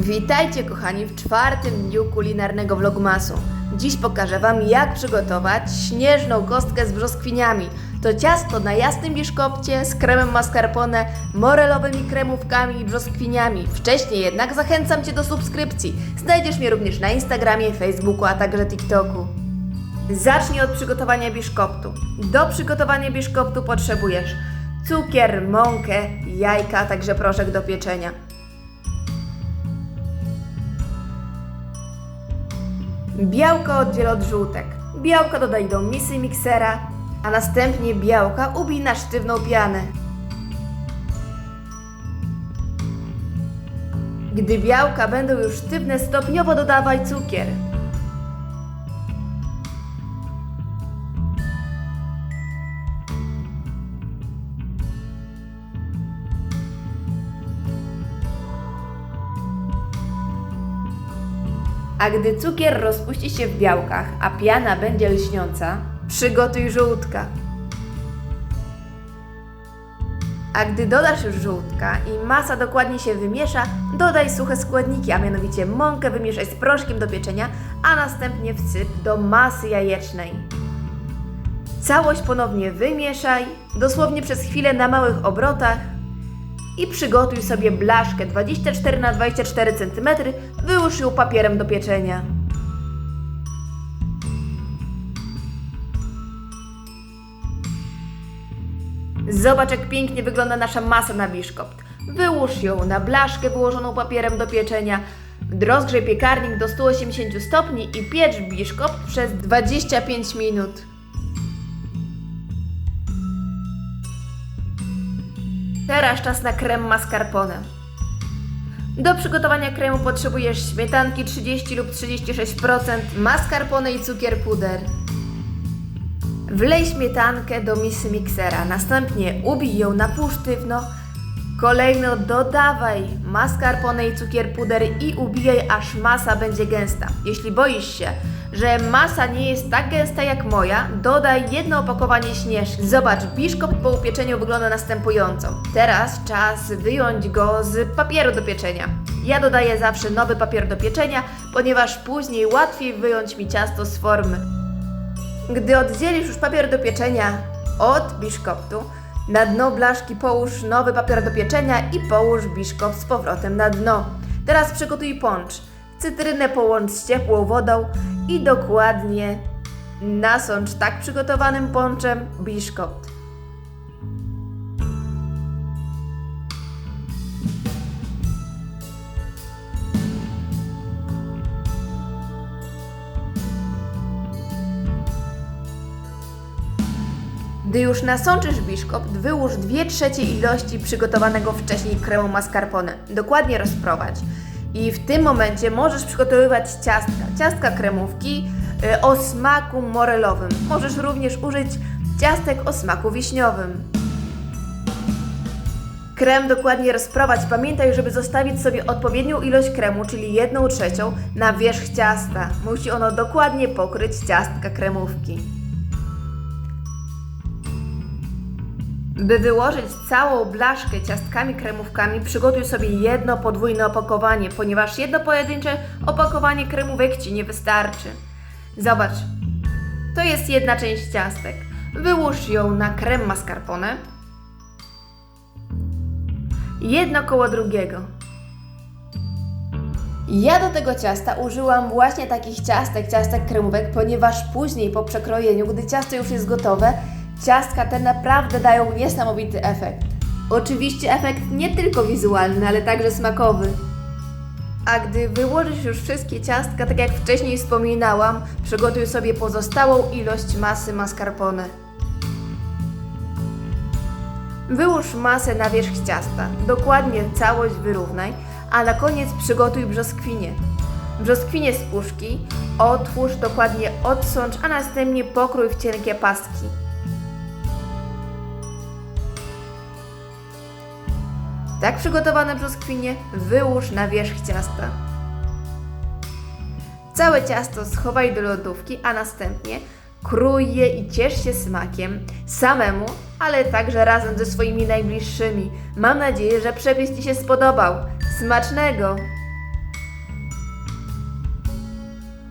Witajcie kochani w czwartym dniu kulinarnego vlogmasu. Dziś pokażę Wam jak przygotować śnieżną kostkę z brzoskwiniami. To ciasto na jasnym biszkopcie z kremem mascarpone, morelowymi kremówkami i brzoskwiniami. Wcześniej jednak zachęcam Cię do subskrypcji. Znajdziesz mnie również na Instagramie, Facebooku, a także TikToku. Zacznij od przygotowania biszkoptu. Do przygotowania biszkoptu potrzebujesz cukier, mąkę, jajka, a także proszek do pieczenia. Białko oddziel od żółtek. Białko dodaj do misy miksera, a następnie białka ubij na sztywną pianę. Gdy białka będą już sztywne, stopniowo dodawaj cukier. A gdy cukier rozpuści się w białkach, a piana będzie lśniąca, przygotuj żółtka. A gdy dodasz już żółtka i masa dokładnie się wymiesza, dodaj suche składniki, a mianowicie mąkę wymieszaj z proszkiem do pieczenia, a następnie wsyp do masy jajecznej. Całość ponownie wymieszaj, dosłownie przez chwilę na małych obrotach i przygotuj sobie blaszkę 24 na 24 cm, wyłóż ją papierem do pieczenia. Zobacz, jak pięknie wygląda nasza masa na biszkopt. Wyłóż ją na blaszkę wyłożoną papierem do pieczenia. Rozgrzej piekarnik do 180 stopni i piecz biszkopt przez 25 minut. Teraz czas na krem mascarpone. Do przygotowania kremu potrzebujesz śmietanki 30 lub 36%, mascarpone i cukier puder. Wlej śmietankę do misy miksera, następnie ubij ją na pół sztywno. Kolejno dodawaj mascarpone i cukier puder i ubijaj aż masa będzie gęsta. Jeśli boisz się, że masa nie jest tak gęsta jak moja, dodaj jedno opakowanie śnieżki. Zobacz, biszkopt po upieczeniu wygląda następująco. Teraz czas wyjąć go z papieru do pieczenia. Ja dodaję zawsze nowy papier do pieczenia, ponieważ później łatwiej wyjąć mi ciasto z formy. Gdy oddzielisz już papier do pieczenia od biszkoptu, na dno blaszki połóż nowy papier do pieczenia i połóż biszkopt z powrotem na dno. Teraz przygotuj poncz. Cytrynę połącz z ciepłą wodą i dokładnie nasącz tak przygotowanym ponczem biszkopt. Gdy już nasączysz biszkopt, wyłóż 2 trzecie ilości przygotowanego wcześniej kremu mascarpone. Dokładnie rozprowadź. I w tym momencie możesz przygotowywać ciastka. Ciastka kremówki y, o smaku morelowym. Możesz również użyć ciastek o smaku wiśniowym. Krem dokładnie rozprowadź. Pamiętaj, żeby zostawić sobie odpowiednią ilość kremu, czyli 1 trzecią, na wierzch ciasta. Musi ono dokładnie pokryć ciastka kremówki. By wyłożyć całą blaszkę ciastkami kremówkami, przygotuj sobie jedno podwójne opakowanie, ponieważ jedno pojedyncze opakowanie kremówek Ci nie wystarczy. Zobacz, to jest jedna część ciastek. Wyłóż ją na krem mascarpone. Jedno koło drugiego. Ja do tego ciasta użyłam właśnie takich ciastek, ciastek kremówek, ponieważ później po przekrojeniu, gdy ciasto już jest gotowe, ciastka te naprawdę dają niesamowity efekt. Oczywiście efekt nie tylko wizualny, ale także smakowy. A gdy wyłożysz już wszystkie ciastka, tak jak wcześniej wspominałam, przygotuj sobie pozostałą ilość masy mascarpone. Wyłóż masę na wierzch ciasta, dokładnie całość wyrównaj, a na koniec przygotuj brzoskwinie. Brzoskwinie z puszki otwórz, dokładnie odsącz, a następnie pokrój w cienkie pastki. Tak przygotowane brzoskwinie wyłóż na wierzch ciasta. Całe ciasto schowaj do lodówki, a następnie krój je i ciesz się smakiem samemu, ale także razem ze swoimi najbliższymi. Mam nadzieję, że przepis Ci się spodobał. Smacznego!